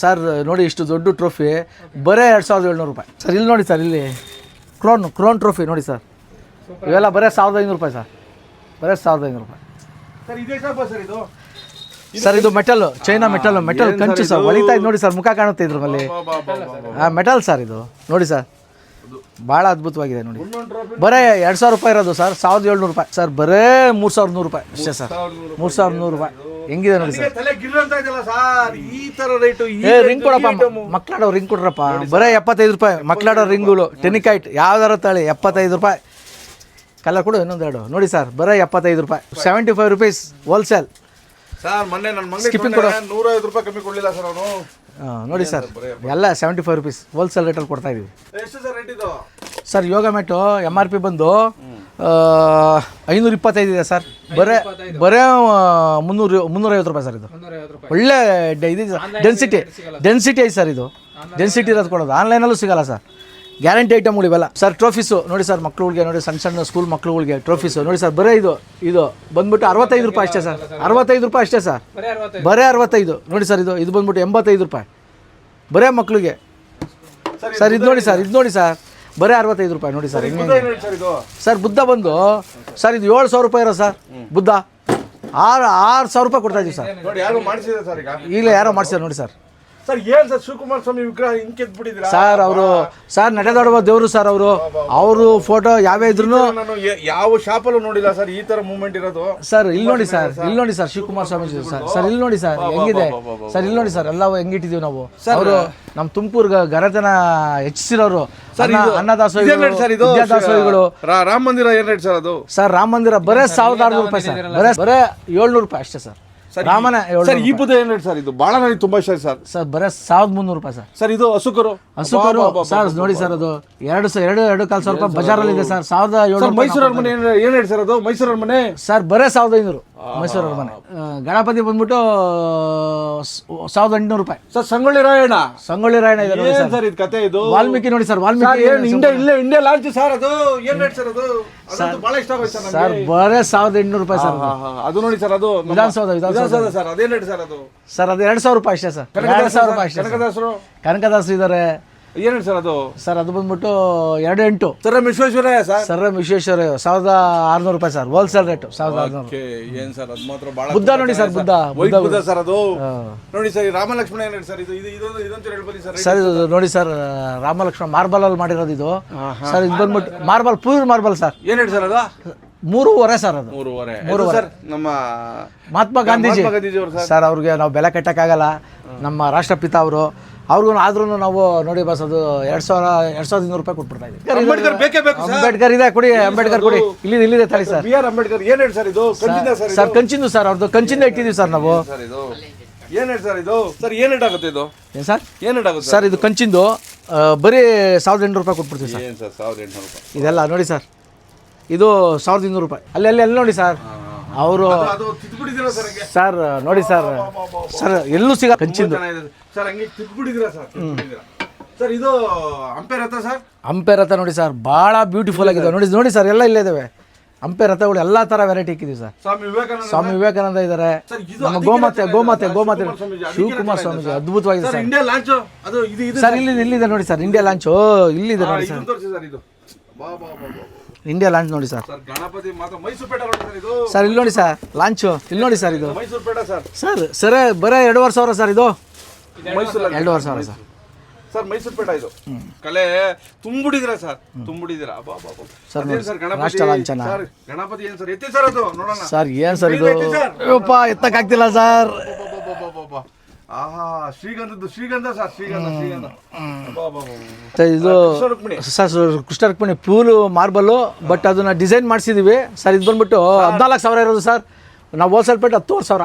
Sir ನೋಡಿ ಇಷ್ಟು ದೊಡ್ಡ ಟ್ರೋಫಿ ಬರೇ ಎರಡು ಸಾವಿರದ ಏಳ್ನೂರು ರೂಪಾಯಿ. ಸರ್ ಇಲ್ಲಿ ನೋಡಿ ಸರ್ ಇಲ್ಲಿ. ಕ್ರೋನ್ ಕ್ರೋನ್ ಟ್ರೋಫಿ ನೋಡಿ ಸರ್. ಇವೆಲ್ಲ ಬರೇ ಸಾವಿರದ ಐನೂರು ರೂಪಾಯಿ ಸರ್. ಬರೇ ಸಾವಿರದ ಐನೂರು ರೂಪಾಯಿ. ಸರ್ ಇದೇ ಮೆಟಲ್ ಚೈನಾ ಮೆಟಲ್ ಮೆಟಲ್ ಕಂಚು ಸರ್ ಹೊಳಿತಾ ಇದೆ? ನೋಡಿ ಸರ್ ಮುಖ ಕಾಣುತ್ತೆ ಇದ್ರ ಮೇಲೆ ಹಾಂ ಮೆಟಲ್ ಸರ್ ಇದು. ನೋಡಿ ಸರ್. ಭಾಳ ಅದ್ಭುತವಾಗಿದೆ ನೋಡಿ. ಬರೇ ಎರಡು ಸಾವಿರ ರೂಪಾಯಿ ಇರೋದು ಸರ್ ಸಾವಿರದ ಏಳ್ನೂರು ರೂಪಾಯಿ. ಸರ್ ಬರೇ ಮೂರು ಸಾವಿರದ ನೂರು ರೂಪಾಯಿ. ಅಷ್ಟೇ ಸರ್. ಮೂರು ಸಾವಿರದ ನೂರು ರೂಪಾಯಿ. ಹೆಂಗಿದೆ ನೋಡಿ ಸರ್? ತಲೆ ಗಿರ್ ಅಂತ ಇದೆಯಲ್ಲ ಸರ್ ಈ ತರ ರೇಟು ಏ ರಿಂಗ್ ಕೊಡಪ್ಪ ಮಕ್ಕಳಾಡೋ ರಿಂಗ್ ಕೊಡ್ರಪ್ಪ. ಬರೀ ಎಪ್ಪತ್ತೈದು ರೂಪಾಯಿ. ಮಕ್ಕಳಾಡೋ ರಿಂಗ್ಗಳು ಟೆನಿಕೈಟ್ ಯಾವ್ದಾರ ತಾಳಿ ಎಪ್ಪತ್ತೈದು ರೂಪಾಯಿ. ಕಲರ್ ಕೊಡು ಇನ್ನೊಂದೆರಡು. ನೋಡಿ ಸರ್ ಬರೀ ಎಪ್ಪತ್ತೈದು ರೂಪಾಯಿ. Seventy five rupees wholesale sir ಮೊನ್ನೆ ನನ್ನ ನೂರೈವತ್ತು ರೂಪಾಯಿ ಕಮ್ಮಿ ಕೊಡ್ಲಿಲ್ಲ ಸರ್ ಅವನು. ನೋಡಿ ಸರ್ ಎಲ್ಲ ಸೆವೆಂಟಿ ಫೈವ್ ರುಪೀಸ್ ಹೋಲ್ಸೇಲ್ ರೇಟಲ್ಲಿ ಕೊಡ್ತಾ ಇದೀವಿ. ಎಷ್ಟು ಸರ್ ರೇಟ್ ಇದು? Sir yoga mat M R P ಬಂದು ಐನೂರ ಇಪ್ಪತ್ತೈದು ಇದೆ ಸರ್. ಬರೇ ಬರೇ ಮುನ್ನೂರು ಮುನ್ನೂರೈವತ್ತು ರೂಪಾಯಿ ಸರ್ ಇದು. ಒಳ್ಳೆ ಡ- ಇದು ಡೆನ್ಸಿಟಿ ಡೆನ್ಸಿಟಿ ಐತೆ ಸರ್ ಇದು. ಡೆನ್ಸಿಟಿ ಇರೋದು ಕೊಡೋದು. ಆನ್ಲೈನಲ್ಲೂ ಸಿಗಲ್ಲ ಸರ್. ಗ್ಯಾರಂಟಿ ಐಟಮ್ಗಳು ಇವೆಲ್ಲ. ಸರ್ ಟ್ರೋಫೀಸು ನೋಡಿ ಸರ್ ಮಕ್ಳುಗಳಿಗೆ ನೋಡಿ ಸಣ್ಣ ಸಣ್ಣ ಸ್ಕೂಲ್ ಮಕ್ಳುಗಳಿಗೆ ಟ್ರೋಫೀಸು ನೋಡಿ ಸರ್ ಬರೇ ಇದು ಇದು. ಬಂದ್ಬಿಟ್ಟು ಅರವತ್ತೈದು ರೂಪಾಯಿ ಅಷ್ಟೇ ಸರ್. ಅರವತ್ತೈದು ರೂಪಾಯಿ ಅಷ್ಟೇ ಸರ್. ಬರೇ ಅರವತ್ತೈದು. ನೋಡಿ ಸರ್ ಇದು. ಇದು ಬಂದ್ಬಿಟ್ಟು ಎಂಬತ್ತೈದು ರೂಪಾಯಿ. ಬರೇ ಮಕ್ಳಿಗೆ. ಸರ್ ಇದು ನೋಡಿ ಸರ್ ಇದು ನೋಡಿ ಸರ್. ಬರೇ ಅರವತ್ತೈದು ರೂಪಾಯಿ ನೋಡಿ ಸರ್ ಸರ್ ಬುದ್ಧ ಬಂದು ಸರ್ ಇದು ಏಳು ಸಾವಿರ ರೂಪಾಯಿ ಇರೋ ಸರ್ ಬುದ್ಧ. ಆರು ಆರು ಸಾವಿರ ರೂಪಾಯಿ ಕೊಡ್ತಾ ಇದೀವಿ ಸರ್. ಈಗಲೇ ಯಾರೋ ಮಾಡಿಸಿದ್ರು ನೋಡಿ ಸರ್. ಸರ್ ಏನ್ ಸರ್ ಶಿವಕುಮಾರ್ ಸ್ವಾಮಿ ವಿಗ್ರಹ ಹಿಂಗೆ ಬಿಟ್ಟಿದ್ದೀರಾ ಸರ್ ಅವರು ಸರ್ ನಡೆದಾಡುವ ದೇವರು ಸರ್ ಅವರು. ಅವರು ಫೋಟೋ ಯಾವೇ ಇದ್ರು ನಾನು ಯ- ಯಾವ ಶಾಪಲ್ಲೂ ನೋಡಿಲ್ಲ ಸರ್ ಈ ತರ ಮೂವ್ಮೆಂಟ್ ಇರೋದು. ಸರ್ ಇಲ್ಲಿ ನೋಡಿ ಸರ್ ಇಲ್ಲಿ ನೋಡಿ sir Shivakumar Swamiji sir. Sir ಇಲ್ಲಿ ನೋಡಿ ಸರ್ ಹೆಂಗಿದೆ? ಸರ್ ಇಲ್ಲಿ ನೋಡಿ ಸರ್ ಎಲ್ಲ ಹೆಂಗಿಟ್ಟಿದೀವಿ ನಾವು. ಅವರು ನಮ್ಮ ತುಮಕೂರ್ಗೆ ಗರತನ ಹೆಚ್ಚಿಸಿರೋರು ಅನ್ನ ಅನ್ನದಾಸೋಹಿಗಳು ರೇಟ್ ಸರ್ ಇದು? ವಿದ್ಯಾದಾಸೋಹಿಗಳು. ರಾ- ರಾಮ ಮಂದಿರ ಏನ್ ರೇಟ್ ಸರ್ ಅದು? ಸರ್ ರಾಮ ಮಂದಿರ ಬರೇ ಸಾವಿರದ ಆರುನೂರು ರೂಪಾಯಿ ಸರ್ ಬರೇ ಬರೇ ಏಳ್ನೂರು ರೂಪಾಯಿ ಅಷ್ಟೇ ಸರ್. ರಾಮನ ಸರ್ ಈ ಬುದ್ಧ ಏನ್ ಸರ್ ಇದು ಬಹಳ ನನಗೆ ತುಂಬಾ ಇಷ್ಟ ಸರ್. ಸರ್ ಬರೇ ಸಾವಿರದ ಮುನ್ನೂರು ರೂಪಾಯಿ ಸರ್. ಸರ್ ಇದು ಹಸುಕರು. ಹಸುಕರು ಸರ್ ನೋಡಿ ಸರ್ ಅದು ಎರಡು ಸಾವಿರ ಎರಡು ಎರಡು ಕಾಲು ಸಾವಿರ ರೂಪಾಯಿ ಬಜಾರಲ್ಲಿ ಇದೆ ಸರ್. ಸಾವಿರದ ಏಳು ಸರ್ ಮೈಸೂರು ಅರಮನೆ ಏನು ಏನ್ ರೇಟ್ ಸರ್ ಅದು? ಮೈಸೂರು ಅರಮನೆ ಸರ್ ಬರೇ ಸಾವಿರದ ಐನೂರು. ಮೈಸೂರು ಆ, ಗಣಪತಿ ಬಂದ್ಬಿಟ್ಟು ಸ- ಸಾವಿರದ ಎಂಟುನೂರು ರೂಪಾಯಿ. ಸರ್ ಸಂಗೊಳ್ಳಿ ರಾಯಣ್ಣ. ಸಂಗೊಳ್ಳಿ ರಾಯಣ್ಣ ಇದೆ ನೋಡಿ ಏನ್ ಸರ್. ಸರ್ ಇದು ಕತೆ ಇದು? ವಾಲ್ಮೀಕಿ ನೋಡಿ ಸರ್ ಸರ್ ವಾಲ್ಮೀಕಿ ಏನ್ ಇಂಡಿಯಾ ಇಲ್ಲೇ ಇಂಡಿಯಾ ಲಾಂಚ್ ಸರ್ ಅದು. ಏನ್ ರೇಟ್ ಸರ್ ಅದು? ಅದಂತೂ ಬಹಳ ಇಷ್ಟ ಆಗೋಯ್ತು ಸರ್ ಸರ್ ಬರೇ ಸಾವಿರದ ಎಂಟುನೂರು ರೂಪಾಯಿ ಸರ್ ಹಾ, ಹಾ, ಅದು ನೋಡಿ ಸರ್ ಅದು. ನಮ್ಮ- ವಿಧಾನಸೌಧ ವಿಧಾನಸೌಧ. ವಿಧಾನಸೌಧ ಸರ್ ಅದೇನ್ ರೇಟ್ ಸರ್ ಅದು? ಸರ್ ಅದು ಎರಡು ಸಾವಿರ ರೂಪಾಯಿ ಅಷ್ಟೇ ಸರ್. ಎರಡು ಸಾವಿರ ರೂಪಾಯಿ ಅಷ್ಟೇ ಸರ್. ಕನಕದಾಸರು? ಕನಕದಾಸರು ಇದ್ದಾರೆ. ಏನ್ ರೇಟ್ ಸರ್ ಅದು? ಸರ್ ಅದು ಬಂದ್ಬಿಟ್ಟು ಎರಡು ಎಂಟು sir M Visvesvaraya sir? Sir M Visvesvara ಸಾವಿರದ ಆರುನೂರು ರೂಪಾಯಿ ಸರ್ ಹೋಲ್ಸೇಲ್ ರೇಟ್ ಸಾವಿರದ ಆರುನೂರು. ಓಕೆ ಏನ್ ಸರ್ ಅದು ಮಾತ್ರ ಬಹಳ ಬುದ್ಧ ನೋಡಿ ಸರ್ ಬುದ್ಧ ಬುದ್ಧ ಬುದ್ಧ ಸರ್ ಅದು. ನೋಡಿ ಸರ್ ರಾಮಲಕ್ಷ್ಮಣ ಏನ್ ಸರ್ ಇದು ಇದು ಇದೊಂದು ಇದೊಂದು ಹೇಳ್ಬೋದು ಸರ್ ಸರ್ ಇದು ನೋಡಿ ಸರ್ ರಾಮಲಕ್ಷ್ಮಣ ಮಾರ್ಬಲ್ ಅಲ್ಲಿ ಮಾಡಿರೋದು ಇದು. ಸರ್ ಇದು ಬಂದ್ಬಿಟ್ಟು ಮಾರ್ಬಲ್ ಪ್ಯೂರ್ ಮಾರ್ಬಲ್ ಸರ್. ಏನು ಹೇಳಿ ಸರ್ ಅದು? ಮೂರುವರೆ ಸರ್ ಅದು. ಮೂರುವರೆ. ಸರ್ ನಮ್ಮ ಮಹಾತ್ಮ ಗಾಂಧೀಜಿ. ಸರ್. ಅವ್ರಿಗೆ ನಾವು ಬೆಲೆ ಕಟ್ಟಕ್ಕಾಗಲ್ಲ. ನಮ್ಮ ರಾಷ್ಟ್ರಪಿತ ಅವರು ಅವ್ರಿಗೂ ಆದ್ರೂ ನಾವು ನೋಡಿ ಬಸ್ ಅದು ಎರಡು ಸಾವಿರ ಎರಡು ಸಾವಿರದ ಇನ್ನೂರು ರೂಪಾಯಿ ಕೊಟ್ಬಿಡ್ತಾ ಇದ್ದೀವಿ ಅಂಬೇಡ್ಕರ್ ಬೇಕೇ ಬೇಕು ಸರ್. ಅಂಬೇಡ್ಕರ್ ಇದೆ ಕೊಡಿ ಅಂಬೇಡ್ಕರ್ ಕೊಡಿ. ಇಲ್ಲಿದೆ ಇಲ್ಲಿದೆ ತಾಳಿ ಸರ್. ಬಿ ಆರ್ ಅಂಬೇಡ್ಕರ್ ಏನ್ ಹೇಳಿ ಸರ್ ಇದು? ಕಂಚಿನ ಸರ್ ಸರ್ ಕಂಚಿಂದು ಸರ್ ಅವ್ರದ್ದು ಕಂಚಿಂದ ಇಟ್ಟಿದ್ದೀವಿ ಸರ್ ನಾವು. ಸರ್ ಇದು? ಏನ್ ಸರ್ ಇದು? ಸರ್ ಏನ್ ಆಗುತ್ತೆ ಇದು? ಏನು ಸರ್? ಏನ್ ಆಗುತ್ತೆ? ಸರ್ ಇದು ಕಂಚಿಂದು ಆ, ಬರೀ ಸಾವಿರದ ಎಂಟು ರೂಪಾಯಿ ಕೊಟ್ಬಿಡ್ತೀವಿ ಸರ್. ಏನ್ ಸರ್ ಸಾವಿರದ ಎಂಟುನೂರು ರೂಪಾಯಿ? ಇದೆಲ್ಲ ನೋಡಿ ಸರ್. ಇದು ಸಾವಿರದ ಇನ್ನೂರು ರೂಪಾಯಿ. ಅಲ್ಲಿ ಅಲ್ಲಿ ಅಲ್ಲಿ ನೋಡಿ ಸರ್. ಅವರು ಸರ್ ನೋಡಿ ಸರ್. ಸರ್ ಎಲ್ಲೂ ಸಿಗ ಕಂಚಿಂದು. ಸರ್ ಹಂಗೆ ತಿದ್ಬಿಟ್ಟಿದ್ದೀರಾ ಸರ್? ತಿದ್ಬಿಟ್ಟಿದ್ದೀರಾ ಸರ್ ಇದು ಹಂಪೆ ಹತ್ರ ಸರ್? ಹಂಪೆ ರಥ ನೋಡಿ ಸರ್ ಭಾಳ ಬ್ಯೂಟಿಫುಲ್ ಆಗಿದೆ. ನೋಡಿ ನೋಡಿ ಸರ್ ಎಲ್ಲ ಇಲ್ಲೇ ಇದಾವೆ. ಹಂಪೆ ರಥಗಳು ಎಲ್ಲ ಥರ ವೆರೈಟಿ ಇಕ್ಕಿದೀವಿ ಸರ್. ಸ್ವಾಮಿ ವಿವೇಕಾನಂದ ಸ್ವಾಮಿ ವಿವೇಕಾನಂದ ಇದ್ದಾರೆ ನಮ್ಮ ಗೋಮಾತೆ ಗೋಮಾತೆ ಗೋಮಾತೆ. ಶಿವಕುಮಾರ್ ಸ್ವಾಮೀಜಿ. ಅದ್ಭುತವಾಗಿದೆ ಸರ್ ಸರ್. ಇಂಡಿಯಾ ಲಾಂಚ್ ಅದು ಇದು ಇದು ಸರ್ ಇಲ್ಲಿ ಇಲ್ಲಿದೆ ನೋಡಿ ಸರ್ ಇಂಡಿಯಾ ಲಾಂಚ್ ಇಲ್ಲಿದೆ ನೋಡಿ ಸರ್. ಇಂಡಿಯಾ ಲಾಂಚ್ ನೋಡಿ ಸರ್ ಸರ್ ಗಣಪತಿ ಮಾತ್ರ ಮೈಸೂರು ಪೇಟ ನೋಡಿ ಸರ್ ಇದು? ಸರ್ ಇಲ್ಲಿ ನೋಡಿ ಸರ್ ಲಾಂಚು ಇಲ್ಲಿ ನೋಡಿ ಸರ್ ಇದು. ಮೈಸೂರು ಪೇಟ ಸರ್ ಸರ್ ಸರ್ ಬರೇ ಎರಡೂವರೆ ಸಾವಿರ ಸರ್ ಇದು. ಮೈಸೂರು ಎರಡೂವರೆ ಸಾವಿರ ಸರ್ ಸರ್ ಮೈಸೂರು. ಪೇಟ ಇದು. ಕಲೆ ತುಂಬಿಡಿದಿರ ಸರ್ ತುಂಬಿಡಿದಿರ ಸರ್ ಗಣಪತಿ? ರಾಷ್ಟ್ರ ಲಾಂಛನ. ಸರ್ ಗಣಪತಿ ಏನ್ ಸರ್ ಎತ್ತಿ ಸರ್ ಅದು ನೋಡೋಣ. ಸರ್ ಏನು ಸರ್ ಇದು. ಅಯ್ಯಪ್ಪ ಎತ್ತಕ್ಕಾಗ್ತಿಲ್ಲ ಸರ್. ಆಹಾ ಶ್ರೀಗಂಧದ್ದು ಶ್ರೀಗಂಧ ಸರ್ ಶ್ರೀಗಂಧ ಶ್ರೀಗಂಧ. ಸರ್ ಇದು Krishna Rukmini. Sir sir Krishna Rukmini pure marble but ಅದನ್ನ ಡಿಸೈನ್ ಮಾಡಿಸಿದೀವಿ. ಸರ್ ಇದು ಬಂದ್ಬಿಟ್ಟು ಹದಿನಾಲ್ಕು ಸಾವಿರ ಇರೋದು ಸರ್. ನಾವು ಹೋಲ್ಸೇಲ್ ಪೇಟ್ ಹತ್ತುವರೆ ಸಾವಿರ